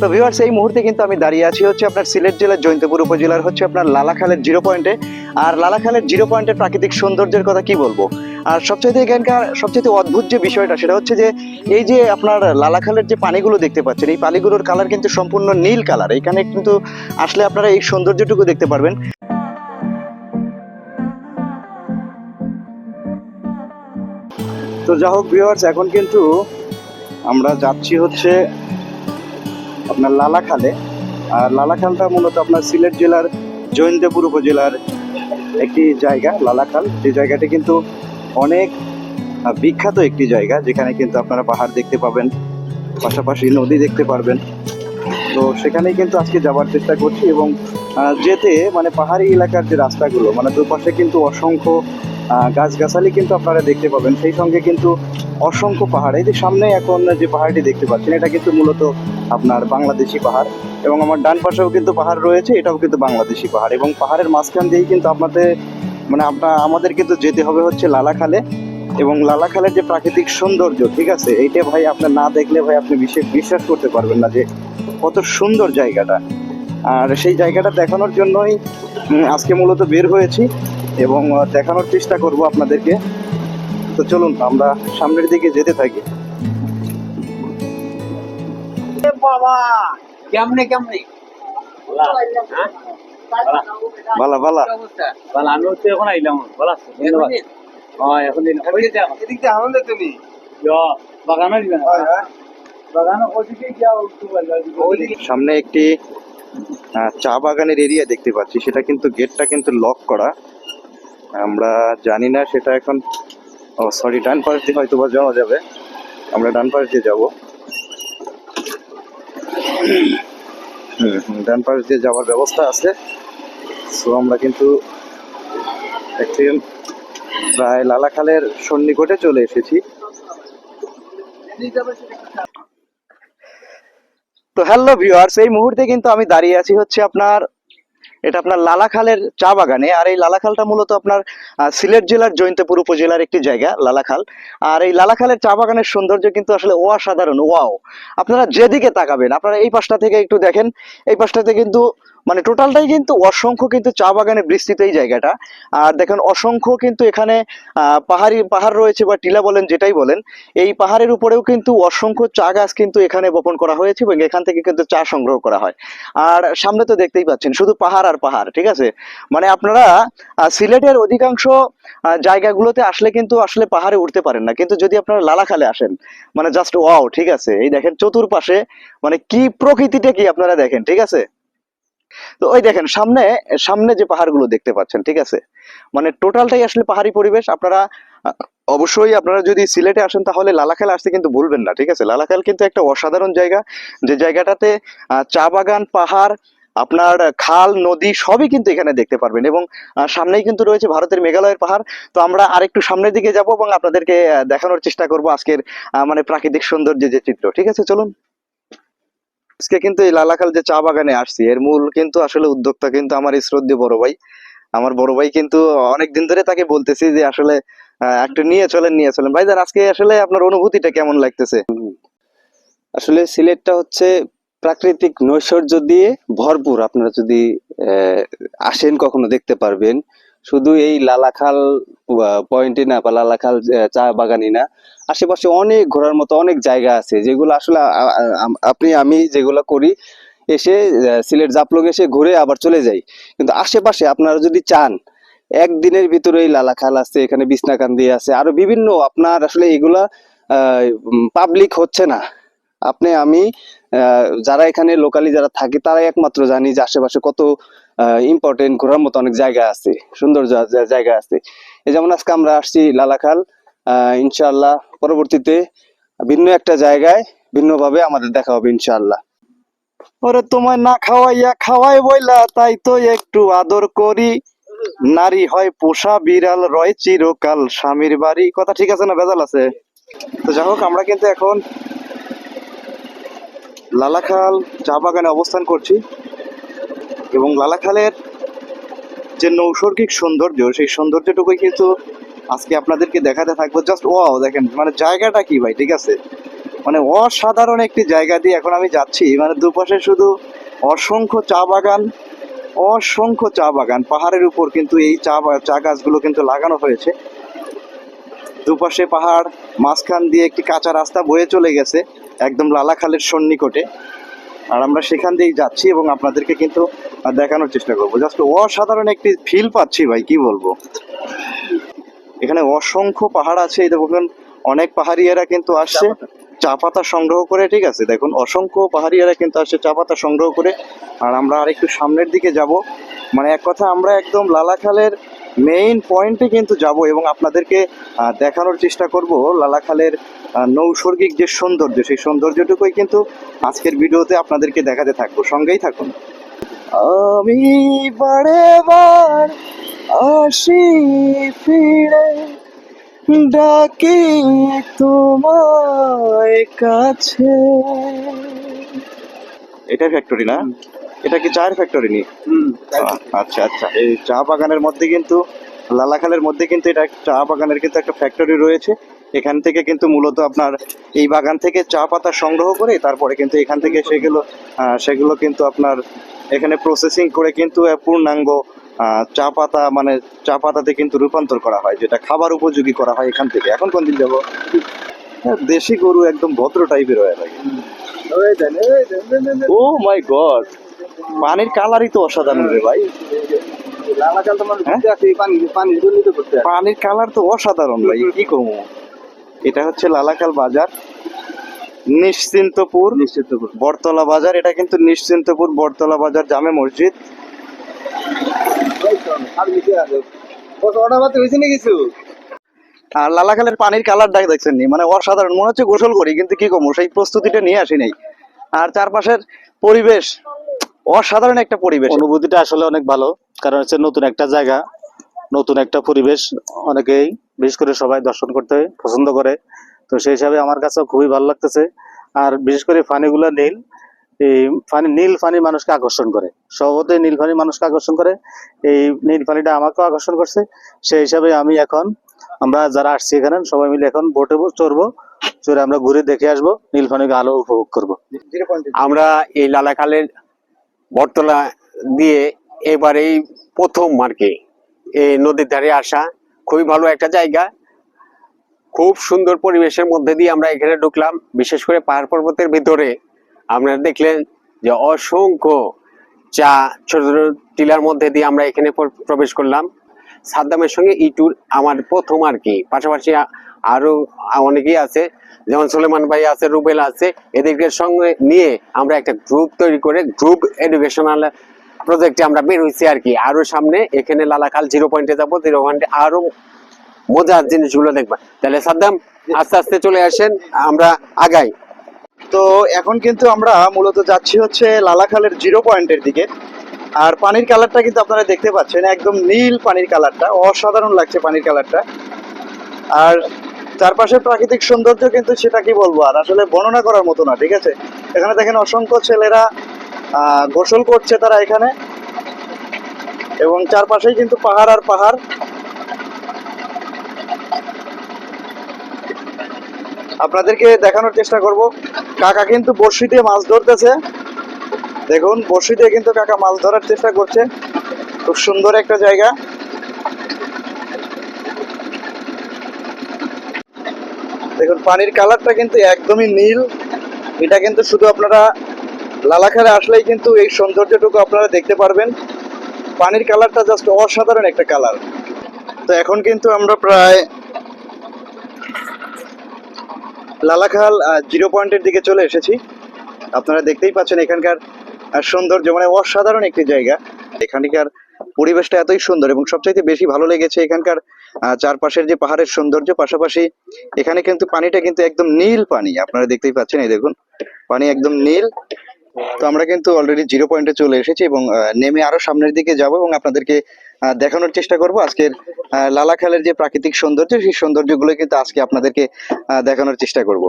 তো ভিউয়ার্স এই মুহূর্তে কিন্তু আমি দাঁড়িয়ে আছি হচ্ছে আপনার সিলেট জেলার জৈন্তপুর উপজেলার হচ্ছে আপনার লালাখালের জিরো পয়েন্টে আর লালাখালের জিরো পয়েন্টের প্রাকৃতিক সৌন্দর্যের কথা কি বলব? আর সবচাইতে এখানকার সবচেয়ে অদ্ভুত যে বিষয়টা সেটা হচ্ছে যে, এই যে আপনার লালাখালের যে পানিগুলো দেখতে পাচ্ছেন, এই পানিগুলোর কালার কিন্তু সম্পূর্ণ নীল কালার এখানে কিন্তু আসলে আপনারা এই সৌন্দর্যটুকু দেখতে পারবেন। তো যা হোক ভিউয়ার্স এখন কিন্তু আমরা যাচ্ছি হচ্ছে আপনার লালাখালে। আর লালাখালটা মূলত আপনার সিলেট জেলার জৈন্দেপুর উপজেলার একটি জায়গা, লালাখাল। যে জায়গাটি কিন্তু অনেক বিখ্যাত একটি জায়গা, যেখানে কিন্তু আপনারা পাহাড় দেখতে পাবেন, পাশাপাশি নদী দেখতে পারবেন। তো সেখানেই কিন্তু আজকে যাওয়ার চেষ্টা করছি এবং যেতে মানে পাহাড়ি এলাকার যে রাস্তাগুলো মানে দুপাশে কিন্তু অসংখ্য গাছগাছালি কিন্তু আপনারা দেখতে পাবেন। সেই সঙ্গে কিন্তু অসংখ্য পাহাড়। এই যে সামনে এখন যে পাহাড়টি দেখতে পাচ্ছেন, এটা কিন্তু মূলত আপনার বাংলাদেশি পাহাড় এবং আমার ডান পাশেও কিন্তু পাহাড় রয়েছে, এটাও কিন্তু বাংলাদেশি পাহাড় এবং পাহাড়ের মাঝখান দিয়েই কিন্তু আপনাদের মানে আপনার আমাদের কিন্তু যেতে হবে হচ্ছে লালাখালে এবং লালাখালের যে প্রাকৃতিক সৌন্দর্য, ঠিক আছে? এইটা ভাই আপনার না দেখলে ভাই আপনি বিশেষ, বিশ্বাস করতে পারবেন না যে কত সুন্দর জায়গাটা। আর সেই জায়গাটা দেখানোর জন্যই আজকে মূলত বের হয়েছি এবং দেখানোর চেষ্টা করব আপনাদেরকে। তো চলুন, আমরা সামনের দিকে যেতে থাকি। বাবা। কেমনে কেমনে? বালা। বালা। ভালো আমি হচ্ছে এখন আইলাম। ভালো আছে ধন্যবাদ হ্যাঁ এখন এদিক দিয়ে আনন্দ তুমি? বাগানে দিবেন বাগানে ওদিকে যাও একটু ওদিকে সামনে একটি চা বাগানের এরিয়া দেখতে পাচ্ছি। সেটা কিন্তু গেটটা কিন্তু লক করা। আমরা জানি না সেটা এখন ও সরি ডান পাশ দিয়ে হয়তো বা যাওয়া যাবে। আমরা ডান পাশ দিয়ে যাব। ডান পাশ দিয়ে যাওয়ার ব্যবস্থা আছে। সো আমরা কিন্তু একটি প্রায় লালাখালের সন্নিকটে চলে এসেছি। তো হ্যালো ভিউয়ার্স এই মুহূর্তে কিন্তু আমি দাঁড়িয়ে আছি হচ্ছে আপনার এটা আপনার লালাখালের চা বাগানে, আর এই লালাখালটা মূলত আপনার সিলেট জেলার জৈন্তপুর উপজেলার একটি জায়গা, লালাখাল। আর এই লালাখালের চা বাগানের সৌন্দর্য কিন্তু আসলে অসাধারণ, ওয়াও। আপনারা যেদিকে তাকাবেন, আপনারা এই পাশটা থেকে একটু দেখেন, এই পাশটাতে কিন্তু মানে টোটালটাই কিন্তু অসংখ্য কিন্তু চা বাগানে বিস্তৃত এই জায়গাটা। আর দেখেন, অসংখ্য কিন্তু এখানে পাহাড়ি, পাহাড় রয়েছে বা টিলা বলেন, যেটাই বলেন, এই পাহাড়ের উপরেও কিন্তু অসংখ্য চা গাছ কিন্তু এখানে বপন করা হয়েছে এবং এখান থেকে কিন্তু চা সংগ্রহ করা হয়। আর সামনে তো দেখতেই পাচ্ছেন, শুধু পাহাড় আর পাহাড়, ঠিক আছে? মানে আপনারা সিলেটের অধিকাংশ জায়গাগুলোতে আসলে কিন্তু আসলে পাহাড়ে উঠতে পারেন না। কিন্তু যদি আপনারা লালাখালে আসেন মানে জাস্ট ওয়াও ঠিক আছে? এই দেখেন, চতুর্পাশে মানে কি প্রকৃতিটা কি আপনারা দেখেন, ঠিক আছে? তো ওই দেখেন, সামনে সামনে যে পাহাড়গুলো দেখতে পাচ্ছেন, ঠিক আছে? মানে টোটালটাই আসলে পাহাড়ি পরিবেশ। আপনারা অবশ্যই আপনারা যদি সিলেটে আসেন, তাহলে লালাখাল আসতে কিন্তু ভুলবেন না, ঠিক আছে? লালাখাল কিন্তু একটা অসাধারণ জায়গা। যে জায়গাটাতে চা বাগান, পাহাড়, আপনার খাল, নদী সবই কিন্তু এখানে দেখতে পারবেন এবং সামনেই কিন্তু রয়েছে ভারতের মেঘালয়ের পাহাড়। তো আমরা আরেকটু সামনের দিকে যাব এবং আপনাদেরকে দেখানোর চেষ্টা করব আজকের মানে প্রাকৃতিক সৌন্দর্যের যে চিত্র, ঠিক আছে? চলুন। আজকে কিন্তু এই লালাখাল যে চা বাগানে আসছি, এর মূল কিন্তু আসলে উদ্যোক্তা কিন্তু আমার এই শ্রদ্ধেয় বড় ভাই। আমার বড় ভাই কিন্তু অনেক দিন ধরে তাকে বলতেছি যে আসলে একটু নিয়ে চলেন নিয়ে চলেন। ভাই আজকে আসলে আপনার অনুভূতিটা কেমন লাগতেছে? আসলে সিলেটটা হচ্ছে প্রাকৃতিক নৈশ্বর্য দিয়ে ভরপুর। আপনারা যদি আসেন, কখনো দেখতে পারবেন। শুধু এই লালাখাল পয়েন্টে না, বা লালাখাল চা বাগানই না। আশেপাশে অনেক ঘোরার মতো অনেক জায়গা আছে, যেগুলো আসলে আপনি, আমি যেগুলো করি, এসে সিলেট জাপলগ এসে ঘুরে আবার চলে যাই। কিন্তু আশেপাশে আপনারা যদি চান, একদিনের ভিতরে এই লালাখাল আছে, এখানে বিছনাকান্দি আছে, আরও বিভিন্ন আপনার আসলে এগুলা পাবলিক হচ্ছে না। আপনি, আমি যারা এখানে লোকালি যারা থাকে তারাই একমাত্র জানি যে আশেপাশে কত ইম্পর্টেন্ট ঘোরার মতো অনেক জায়গা আছে সুন্দর জায়গা আছে। এই যেমন আজকে আমরা আসছি লালাখাল আহ, ইনশাআল্লাহ পরবর্তীতে ভিন্ন একটা জায়গায় ভিন্নভাবে আমাদের দেখা হবে ইনশাআল্লাহ। ওরে তোমায় না খাওয়াইয়া খাওয়াই বইলা তাই তো একটু আদর করি। নারী হয় পোষা বিড়াল রয় চিরকাল স্বামীর বাড়ি। কথা ঠিক আছে না ভেজাল আছে? তো যাই হোক আমরা কিন্তু এখন লালাখাল চা বাগানে অবস্থান করছি এবং লালাখালের যে নৈসর্গিক সৌন্দর্য, সেই সৌন্দর্যটুকুই কিন্তু আজকে আপনাদেরকে দেখাতে থাকব। জাস্ট ওয়াও দেখেন মানে জায়গাটা কি ভাই, ঠিক আছে? মানে অসাধারণ একটি জায়গা দিয়ে এখন আমি যাচ্ছি। মানে দুপাশে শুধু অসংখ্য চা বাগান, অসংখ্য চা বাগান। পাহাড়ের উপর কিন্তু এই চা চা গাছগুলো কিন্তু লাগানো হয়েছে। দুপাশে পাহাড়, মাঝখান দিয়ে একটি কাঁচা রাস্তা বয়ে চলে গেছে। একদম লালাখালের সন্নিকটে। আর আমরা সেখান দিয়েই যাচ্ছি এবং আপনাদেরকে কিন্তু দেখানোর চেষ্টা করব। জাস্ট অসাধারণ একটি ফিল পাচ্ছি ভাই কি বলব? এখানে অসংখ্য পাহাড় আছে এই দেখুন অনেক পাহাড়িয়ারা কিন্তু আসছে। চা পাতা। সংগ্রহ করে ঠিক আছে? দেখুন অসংখ্য পাহাড়িয়ারা কিন্তু আসছে চা পাতা সংগ্রহ করে। আর আমরা আর একটু সামনের দিকে যাব। মানে এক কথা আমরা একদম লালাখালের মেইন পয়েন্টে কিন্তু যাব এবং আপনাদেরকে দেখানোর চেষ্টা করব লালাখালের নৈসর্গিক যে সৌন্দর্য সেই সৌন্দর্যটুকুই কিন্তু আজকের ভিডিওতে আপনাদেরকে দেখাতে থাকব। সঙ্গেই থাকুন। আমি বারে বার আসি ফিরে ডাকি তোমায় কাছে। এটা ফ্যাক্টরি না? এটা কি চায়ের ফ্যাক্টরি নি? আচ্ছা আচ্ছা। এই চা বাগানের মধ্যে কিন্তু লালাখালের মধ্যে কিন্তু এটা চা বাগানের কিন্তু একটা ফ্যাক্টরি রয়েছে। এখান থেকে কিন্তু মূলত আপনার এই বাগান থেকে চা পাতা সংগ্রহ করে তারপরে কিন্তু এখান থেকে সেগুলো সেগুলো কিন্তু আপনার এখানে প্রসেসিং করে কিন্তু পূর্ণাঙ্গ চা পাতা মানে চা পাতাতে কিন্তু রূপান্তর করা হয় যেটা খাবার উপযোগী করা হয় এখান থেকে। এখন কোন দিন যাব? হ্যাঁ, দেশি গরু একদম ভদ্র টাইপের হয়ে লাগে ও মাই গড পানির কালারই তো অসাধারণ রে ভাই। হ্যাঁ? পানির কালার তো অসাধারণ ভাই কি কমু? এটা হচ্ছে লালাকাল বাজার নিশ্চিন্তপুর বটতলা বাজার। এটা কিন্তু নিশ্চিন্তপুর বটতলা বাজার জামে মসজিদ। আর লালাখালের পানির কালারটা দেখছেন নি? মানে অসাধারণ মনে হচ্ছে গোসল করি কিন্তু কি কমু? সেই প্রস্তুতিটা নিয়ে আসি নাই। আর চারপাশের পরিবেশ অসাধারণ একটা পরিবেশ। অনুভূতিটা আসলে অনেক ভালো কারণ হচ্ছে নতুন একটা জায়গা নতুন একটা পরিবেশ অনেকেই বিশেষ করে সবাই দর্শন করতে পছন্দ করে। তো সেই হিসাবে আমার কাছেও খুবই ভালো লাগতেছে। আর বিশেষ করে ফানিগুলো নীল এই ফানি নীল ফানি মানুষকে আকর্ষণ করে। স্বভাবতই নীল ফানি মানুষকে আকর্ষণ করে। এই নীল ফানিটা আমাকেও আকর্ষণ করছে। সেই হিসাবে আমি এখন আমরা যারা আসছি এখানে সবাই মিলে এখন বোটে চড়বো চড়ে আমরা ঘুরে দেখে আসব নীল ফানিকে আলো উপভোগ করব। আমরা এই লালাখালের বটতলা দিয়ে এবার এই প্রথম আর কি, এই নদীর ধারে আসা। খুবই ভালো একটা জায়গা। খুব সুন্দর পরিবেশের মধ্যে দিয়ে আমরা এখানে ঢুকলাম। বিশেষ করে পাহাড় পর্বতের ভিতরে আপনারা দেখলেন যে অসংখ্য চা, ছোট ছোট টিলার মধ্যে দিয়ে আমরা এখানে প্র- প্রবেশ করলাম। সাদ্দামের সঙ্গে ই ট্যুর আমার প্রথম আর কি। পাশাপাশি আরও অনেকেই আছে, যেমন সুলেমান ভাই আছে, রুবেল আছে, এদেরকে সঙ্গে নিয়ে আমরা একটা গ্রুপ তৈরি করে গ্রুপ এডুকেশনাল প্রজেক্টে আমরা বের হয়েছি আর কি। আরও সামনে, এখানে লালাখাল জিরো পয়েন্টে যাব জিরো পয়েন্টে আরও মজার জিনিসগুলো দেখবা। তাহলে সাদ্দাম, আস্তে আস্তে চলে আসেন, আমরা আগাই। তো এখন কিন্তু আমরা মূলত যাচ্ছি হচ্ছে লালাখালের জিরো পয়েন্টের দিকে। আর পানির কালারটা কিন্তু আপনারা দেখতে পাচ্ছেন, একদম নীল পানির কালারটা অসাধারণ লাগছে পানির কালারটা আর চারপাশে প্রাকৃতিক সৌন্দর্য কিন্তু সেটা কি বলব, আর আসলে বর্ণনা করার মতো না, ঠিক আছে? এখানে দেখেন অসংখ্য ছেলেরা গোসল করছে তারা এখানে। এবং চারপাশেই কিন্তু পাহাড় আর পাহাড়। আপনাদেরকে দেখানোর চেষ্টা করব। কাকা কিন্তু বড়শি দিয়ে মাছ ধরতেছে। দেখুন, বড়শি দিয়ে কিন্তু কাকা মাছ ধরার চেষ্টা করছে। খুব সুন্দর একটা জায়গা। দেখুন, পানির কালারটা কিন্তু একদমই নীল। এটা কিন্তু শুধু আপনারা লালাখালে আসলেই কিন্তু এই সৌন্দর্যটুকু আপনারা দেখতে পারবেন। পানির কালারটা জাস্ট অসাধারণ একটা কালার। তো এখন কিন্তু আমরা প্রায় লালাখাল জিরো পয়েন্টের দিকে চলে এসেছি। আপনারা দেখতেই পাচ্ছেন এখানকার আহ, সৌন্দর্য মানে অসাধারণ একটি জায়গা। এখানকার পরিবেশটা এতই সুন্দর এবং সবচাইতে বেশি ভালো লেগেছে এখানকার চারপাশের যে পাহাড়ের সৌন্দর্য পাশাপাশি এখানে কিন্তু পানিটা কিন্তু একদম নীল পানি আপনারা দেখতেই পাচ্ছেন এই দেখুন পানি একদম নীল। তো আমরা কিন্তু অলরেডি জিরো পয়েন্টে চলে এসেছি এবং নেমে আরও সামনের দিকে যাব এবং আপনাদেরকে দেখানোর চেষ্টা করব আজকের লালাখালের যে প্রাকৃতিক সৌন্দর্য সেই সৌন্দর্যগুলো কিন্তু আজকে আপনাদেরকে দেখানোর চেষ্টা করব।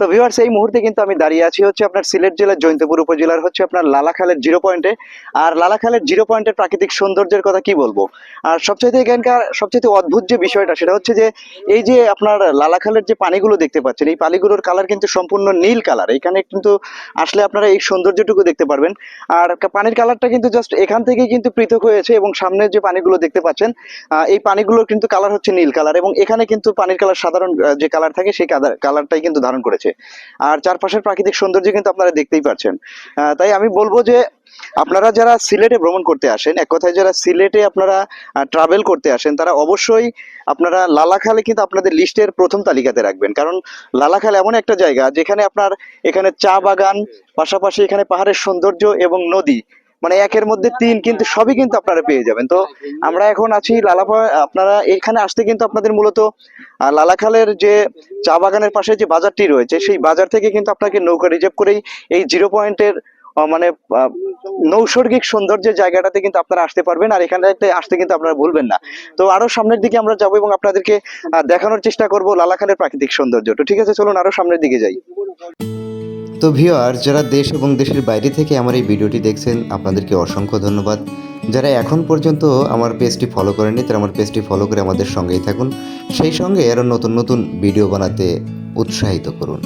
তো ভিউয়ার্স এই মুহূর্তে কিন্তু আমি দাঁড়িয়ে আছি হচ্ছে আপনার সিলেট জেলার জৈন্তপুর উপজেলার হচ্ছে আপনার লালাখালের জিরো পয়েন্টে আর লালাখালের জিরো পয়েন্টের প্রাকৃতিক সৌন্দর্যের কথা কি বলব? আর সবচাইতে এখানকার, সবচাইতে অদ্ভুত যে বিষয়টা, সেটা হচ্ছে যে, এই যে আপনার লালাখালের যে পানিগুলো দেখতে পাচ্ছেন, এই পানিগুলোর কালার কিন্তু সম্পূর্ণ নীল কালার এখানে কিন্তু আসলে আপনারা এই সৌন্দর্যটুকু দেখতে পারবেন। আর পানির কালারটা কিন্তু জাস্ট এখান থেকেই কিন্তু পৃথক হয়েছে এবং সামনের যে পানিগুলো দেখতে পাচ্ছেন এই পানিগুলোর কিন্তু কালার হচ্ছে নীল কালার এবং এখানে কিন্তু পানির কালার সাধারণ যে কালার থাকে, সেই কালারটাই কিন্তু ধারণ করেছে। আর চারপাশের প্রাকৃতিক সৌন্দর্য কিন্তু আপনারা দেখতেই পাচ্ছেন। তাই আমি বলব যে আপনারা যারা সিলেটে ভ্রমণ করতে আসেন, এক কথায় যারা সিলেটে আপনারা ট্রাভেল করতে আসেন, তারা অবশ্যই আপনারা লালাখালে কিন্তু আপনাদের লিস্টের প্রথম তালিকাতে রাখবেন। কারণ লালাখাল এমন একটা জায়গা যেখানে আপনার এখানে চা বাগান, পাশাপাশি এখানে পাহাড়ের সৌন্দর্য এবং নদী। মানে একের মধ্যে তিন কিন্তু সবই কিন্তু আপনারা পেয়ে যাবেন। তো আমরা এখন আছি লালাপা আপনারা এখানে আসতে কিন্তু আপনাদের মূলত লালাখালের যে চা বাগানের পাশে যে বাজারটি রয়েছে, সেই বাজার থেকে কিন্তু আপনাকে নৌকা রিজার্ভ করেই এই জিরো পয়েন্টের মানে নৈসর্গিক সৌন্দর্যের জায়গাটাতে কিন্তু আপনারা আসতে পারবেন। আর এখানে আসতে কিন্তু আপনারা ভুলবেন না। তো আরও সামনের দিকে আমরা যাব এবং আপনাদেরকে দেখানোর চেষ্টা করব লালাখালের প্রাকৃতিক সৌন্দর্য। তো ঠিক আছে, চলুন আরও সামনের দিকে যাই। তো ভিওয়ার যারা দেশ এবং দেশের বাইরে থেকে আমার এই ভিডিওটি দেখছেন, আপনাদেরকে অসংখ্য ধন্যবাদ। যারা এখন পর্যন্ত আমার পেজটি ফলো করেনি তারা আমার পেজটি ফলো করে আমাদের সঙ্গেই থাকুন। সেই সঙ্গে আরও নতুন নতুন ভিডিও বানাতে উৎসাহিত করুন।